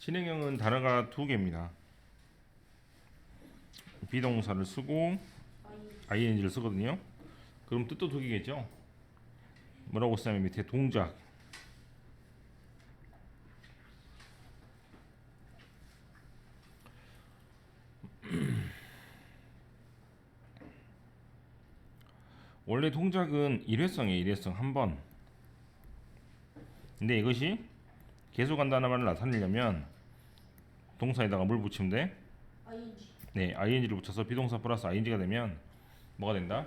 진행형은 단어가 두 개입니다. 비동사를 쓰고 ing를 쓰거든요. 그럼 뜻도 두 개겠죠. 뭐라고 쓰냐면 밑에 동작 원래 동작은 일회성이에요. 일회성 한 번. 근데 이것이 계속 한다는 말을 나타내려면 동사에다가 뭘 붙이면 돼? ing 네, ing를 붙여서 비동사 플러스 ing가 되면 뭐가 된다?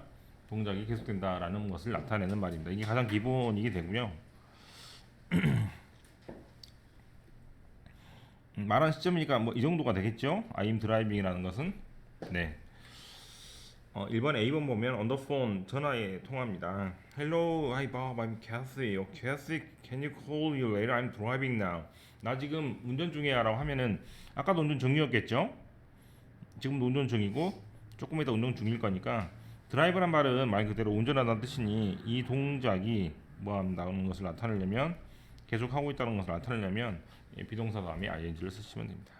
동작이 계속된다라는 것을 나타내는 말입니다. 이게 가장 기본이게 되고요. 음, 말한 시점이니까 뭐 이 정도가 되겠죠? I'm driving이라는 것은 네. 어, 1번 A번 보면 phone 전화에 통화입니다. Hello, hi Bob, I'm Kathy. Oh, Kathy, can you call you later? I'm driving now. 나 지금 운전 중이야라고 하면은 아까도 운전 중이었겠죠? 지금도 운전 중이고 조금 이따 운전 중일 거니까 드라이브란 말은 말 그대로 운전하다는 뜻이니 이 동작이 뭐 나오는 것을 나타내려면 계속 하고 있다는 것을 나타내려면 이 비동사 다음에 ing를 쓰시면 됩니다.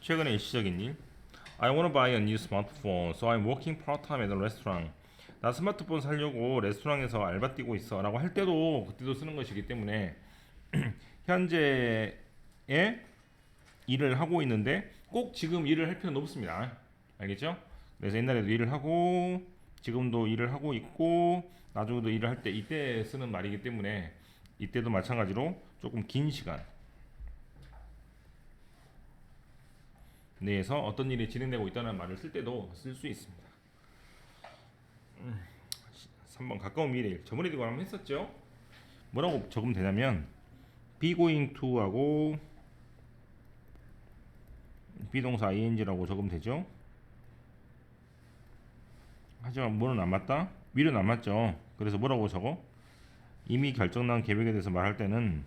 최근에 일시적인 일 I want to buy a new smartphone, so I'm working part-time at a restaurant. 나 스마트폰 살려고 레스토랑에서 알바 뛰고 있어 라고 할 때도 그때도 쓰는 것이기 때문에 현재의 일을 하고 있는데 꼭 지금 일을 할 필요는 없습니다. 알겠죠? 그래서 옛날에도 일을 하고 지금도 일을 하고 있고 나중에도 일을 할 때 이때 쓰는 말이기 때문에 이때도 마찬가지로 조금 긴 시간 내에서 어떤 일이 진행되고 있다는 말을 쓸 때도 쓸 수 있습니다. 음, 3번 가까운 미래 저번에도 한번 했었죠? 뭐라고 적으면 되냐면 be going to하고 비동사 ing라고 적으면 되죠. 하지만 뭐는 안 맞다? 미는 안 맞죠. 그래서 뭐라고 적어? 이미 결정난 계획에 대해서 말할 때는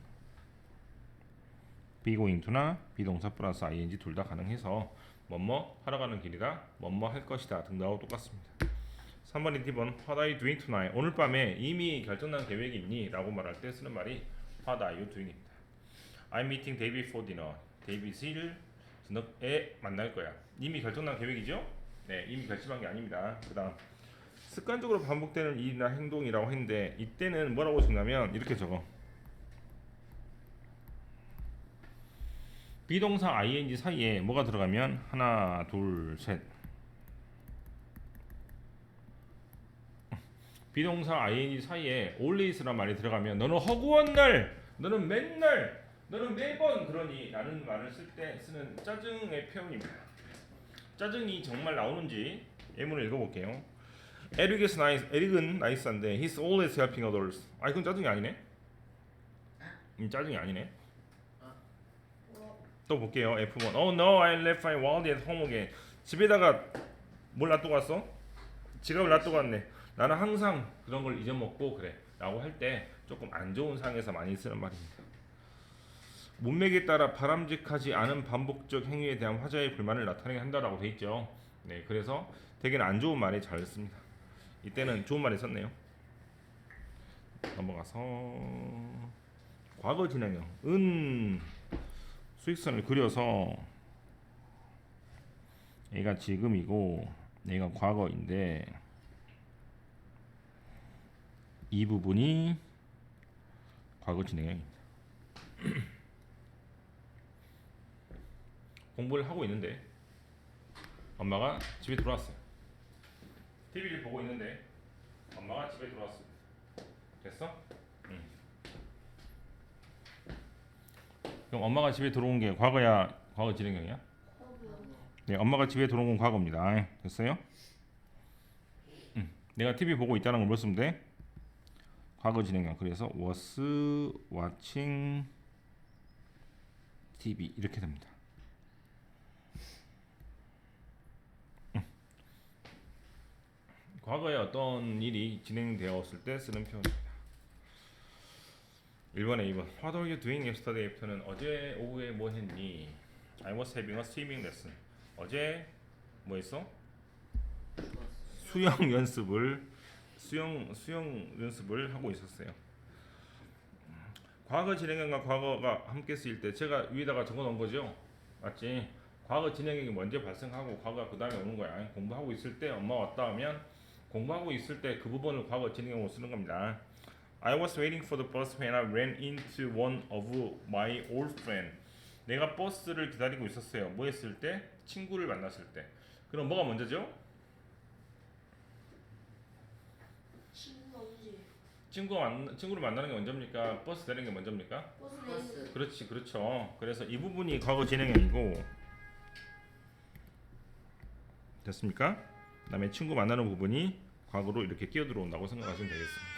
to나 비동사 플러스 ing 둘 다 가능해서 뭐뭐 하러 가는 길이다, 뭐뭐 할 것이다 등등하고 똑같습니다. 3번 2번 What are you doing tonight? 오늘 밤에 이미 결정난 계획이 있니? 라고 말할 때 쓰는 말이 What are you doing입니다. I'm meeting David for dinner. 데이빗을 저녁에 만날 거야. 이미 결정난 계획이죠? 네, 이미 결심한 게 아닙니다. 그 다음 습관적으로 반복되는 일이나 행동이라고 했는데 이때는 뭐라고 적냐면 이렇게 적어. 비동사 ing 사이에 뭐가 들어가면 하나, 둘, 셋. 비동사 ing 사이에 always란 말이 들어가면 너는 허구한 날, 너는 맨날, 너는 매번 그러니 라는 말을 쓸 때 쓰는 짜증의 표현입니다. 짜증이 정말 나오는지 예문을 읽어볼게요. 에릭 is nice. 에릭은 나이스한데 he's always helping others. 아 이건 짜증이 아니네. 음, 짜증이 아니네. 또 볼게요. F1. Oh no, I left my wallet at home again. 집에다가 뭘 놔두고 왔어? 지갑을 놔두고 왔네. 나는 항상 그런 걸 잊어먹고 그래. 라고 할 때 조금 안 좋은 상에서 많이 쓰는 말입니다. 문맥에 따라 바람직하지 않은 반복적 행위에 대한 화자의 불만을 나타내게 한다라고 돼 있죠. 네, 그래서 되게는 안 좋은 말에 잘 씁니다. 이때는 좋은 말이 썼네요. 넘어가서 과거 진행형 은 수익선을 그려서 얘가 지금이고 얘가 과거인데 이 부분이 과거 진행형입니다. 공부를 하고 있는데 엄마가 집에 들어왔어요. TV를 보고 있는데 엄마가 집에 들어왔어요. 됐어? 응. 그럼 엄마가 집에 들어온 게 과거야, 과거 진행형이야? 네, 엄마가 집에 들어온 건 과거입니다. 아이, 됐어요? 응. 내가 TV 보고 있다는 걸뭘 쓰면 돼? 과거 진행형. 그래서 was watching TV 이렇게 됩니다. 과거에 어떤 일이 진행되었을 때 쓰는 표현입니다. 1번에 2번 What are you doing yesterday after는 어제 오후에 뭐 했니? I was having a swimming lesson. 어제 뭐 했어? 수영 연습을 수영 수영 연습을 하고 있었어요. 과거 진행형과 과거가 함께 쓰일 때 제가 위에다가 적어 놓은 거죠. 맞지? 과거 진행형이 먼저 발생하고 과거가 그 다음에 오는 거야. 공부하고 있을 때 엄마 왔다 하면 공부하고 있을 때 그 부분을 과거 진행형으로 쓰는 겁니다. I was waiting for the bus when I ran into one of my old friends. 내가 버스를 기다리고 있었어요. 뭐 했을 때? 친구를 만났을 때. 그럼 뭐가 먼저죠? 친구가 만, 친구를 만나는 게 먼저입니까? 버스 내리는 게 먼저입니까? 버스 버스. 그렇지, 그렇죠. 그래서 이 부분이 과거 진행형이고 됐습니까? 그다음에 친구 만나는 부분이 과거로 이렇게 끼어 들어온다고 생각하시면 되겠습니다.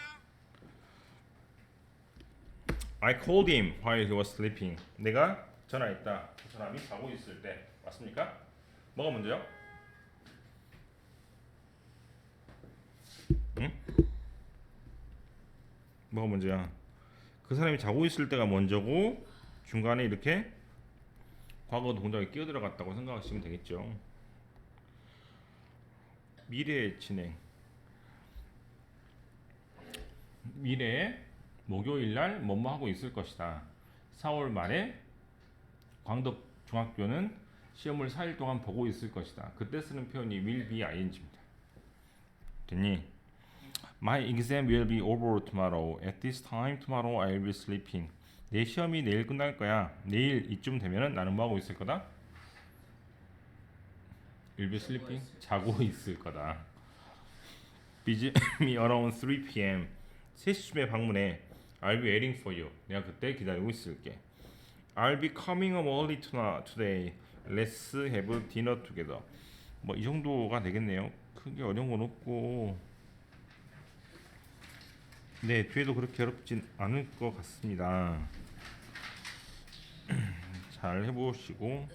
I called him while he was sleeping. 내가 전화했다. 그 사람이 자고 있을 때 맞습니까? 뭐가 먼저요? 응? 뭐가 먼저야? 그 사람이 자고 있을 때가 먼저고 중간에 이렇게 과거 동작이 끼어 들어갔다고 생각하시면 되겠죠. 미래 진행. 미래에 목요일 날 뭐뭐 하고 있을 것이다. 4월 말에 광덕 중학교는 시험을 4일 동안 보고 있을 것이다. 그때 쓰는 표현이 will be ing입니다. 됐니? My exam will be over tomorrow. At this time tomorrow I'll be sleeping. 내 시험이 내일 끝날 거야. 내일 이쯤 되면은 나는 뭐 하고 있을 거다? Will be sleeping. 자고 있을 거다. Visit me around 3 p.m. 3시쯤에 방문해. I'll be waiting for you. 내가 그때 기다리고 있을게. I'll be coming home early today. Let's have dinner together. 뭐 이 정도가 되겠네요. 크게 어려운 건 없고. 네, 뒤에도 그렇게 어렵진 않을 것 같습니다. 잘 해보시고